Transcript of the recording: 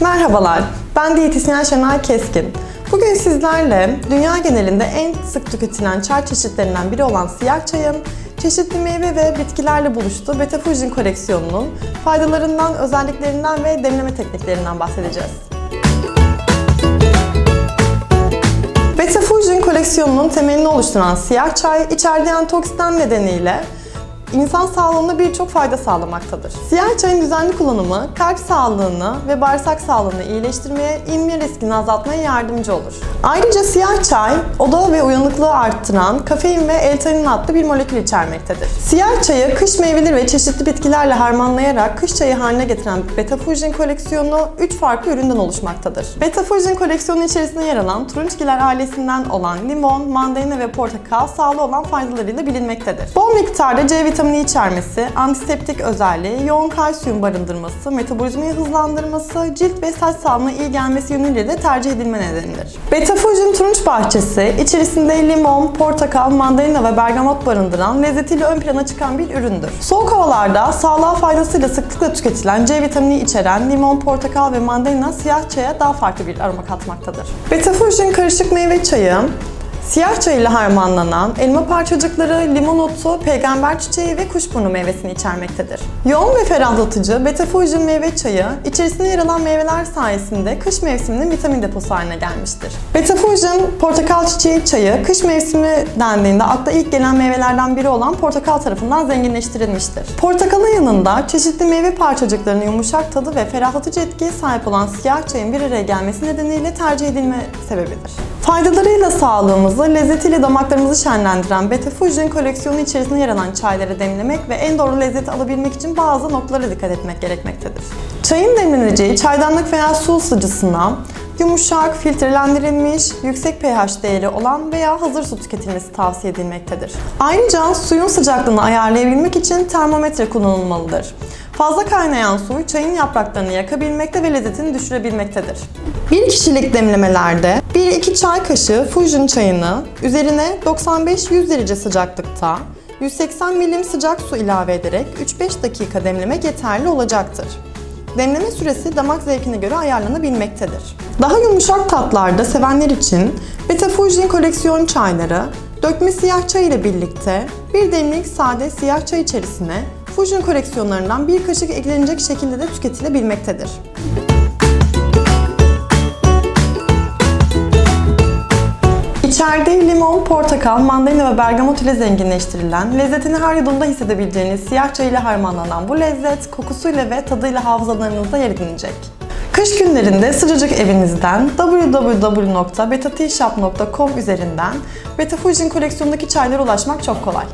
Merhabalar, ben diyetisyen Şenay Keskin. Bugün sizlerle dünya genelinde en sık tüketilen çay çeşitlerinden biri olan siyah çayın çeşitli meyve ve bitkilerle buluştuğu Beta Fusion koleksiyonunun faydalarından, özelliklerinden ve demleme tekniklerinden bahsedeceğiz. Beta Fusion koleksiyonunun temelini oluşturan siyah çay, içerdiği antioksidan nedeniyle insan sağlığına birçok fayda sağlamaktadır. Siyah çayın düzenli kullanımı kalp sağlığını ve bağırsak sağlığını iyileştirmeye, inme riskini azaltmaya yardımcı olur. Ayrıca siyah çay oda ve uyanıklığı arttıran kafein ve L-teanin adlı bir molekül içermektedir. Siyah çayı kış meyveleri ve çeşitli bitkilerle harmanlayarak kış çayı haline getiren Beta Fusion koleksiyonu 3 farklı üründen oluşmaktadır. Beta Fusion koleksiyonu içerisinde yer alan turunçgiler ailesinden olan limon, mandalina ve portakal sağlığı olan faydalarıyla bilinmektedir. Bol miktarda C vitamini içermesi, antiseptik özelliği, yoğun kalsiyum barındırması, metabolizmayı hızlandırması, cilt ve saç sağlığına iyi gelmesi yönüyle de tercih edilme nedenidir. Beta Fusion turunç bahçesi, içerisinde limon, portakal, mandalina ve bergamot barındıran lezzetiyle ön plana çıkan bir üründür. Soğuk havalarda sağlığa faydasıyla sıklıkla tüketilen C vitamini içeren limon, portakal ve mandalina siyah çaya daha farklı bir aroma katmaktadır. Beta Fusion karışık meyve çayı, Siyah çay ile harmanlanan elma parçacıkları, limon otu, peygamber çiçeği ve kuşburnu meyvesini içermektedir. Yoğun ve ferahlatıcı Beta meyve çayı, içerisinde yer alan meyveler sayesinde kış mevsiminin vitamin deposu haline gelmiştir. Beta portakal çiçeği çayı, kış mevsimi dendiğinde akla ilk gelen meyvelerden biri olan portakal tarafından zenginleştirilmiştir. Portakalın yanında çeşitli meyve parçacıklarının yumuşak tadı ve ferahlatıcı etkiye sahip olan siyah çayın bir araya gelmesi nedeniyle tercih edilme sebebidir. Faydalarıyla sağlığımızı, lezzetiyle damaklarımızı şenlendiren Beta Fusion koleksiyonu içerisinde yer alan çayları demlemek ve en doğru lezzeti alabilmek için bazı noktalara dikkat etmek gerekmektedir. Çayın demleneceği çaydanlık veya su ısıtıcısına yumuşak, filtrelendirilmiş, yüksek pH değeri olan veya hazır su tüketilmesi tavsiye edilmektedir. Ayrıca suyun sıcaklığını ayarlayabilmek için termometre kullanılmalıdır. Fazla kaynayan su çayın yapraklarını yakabilmekte ve lezzetini düşürebilmektedir. Bir kişilik demlemelerde 1-2 çay kaşığı Fusion çayını üzerine 95-100 derece sıcaklıkta 180 milim sıcak su ilave ederek 3-5 dakika demlemek yeterli olacaktır. Demleme süresi damak zevkine göre ayarlanabilmektedir. Daha yumuşak tatlarda sevenler için Beta Fusion koleksiyon çayları dökme siyah çay ile birlikte bir demlik sade siyah çay içerisine Fusion koleksiyonlarından bir kaşık eklenecek şekilde de tüketilebilmektedir. İçerdiği limon, portakal, mandalina ve bergamot ile zenginleştirilen, lezzetini her yudumda hissedebileceğiniz siyah çay ile harmanlanan bu lezzet, kokusuyla ve tadıyla hafızalarınızda yer edinecek. Kış günlerinde sıcacık evinizden www.betatshop.com üzerinden Beta Fusion koleksiyonundaki çaylara ulaşmak çok kolay.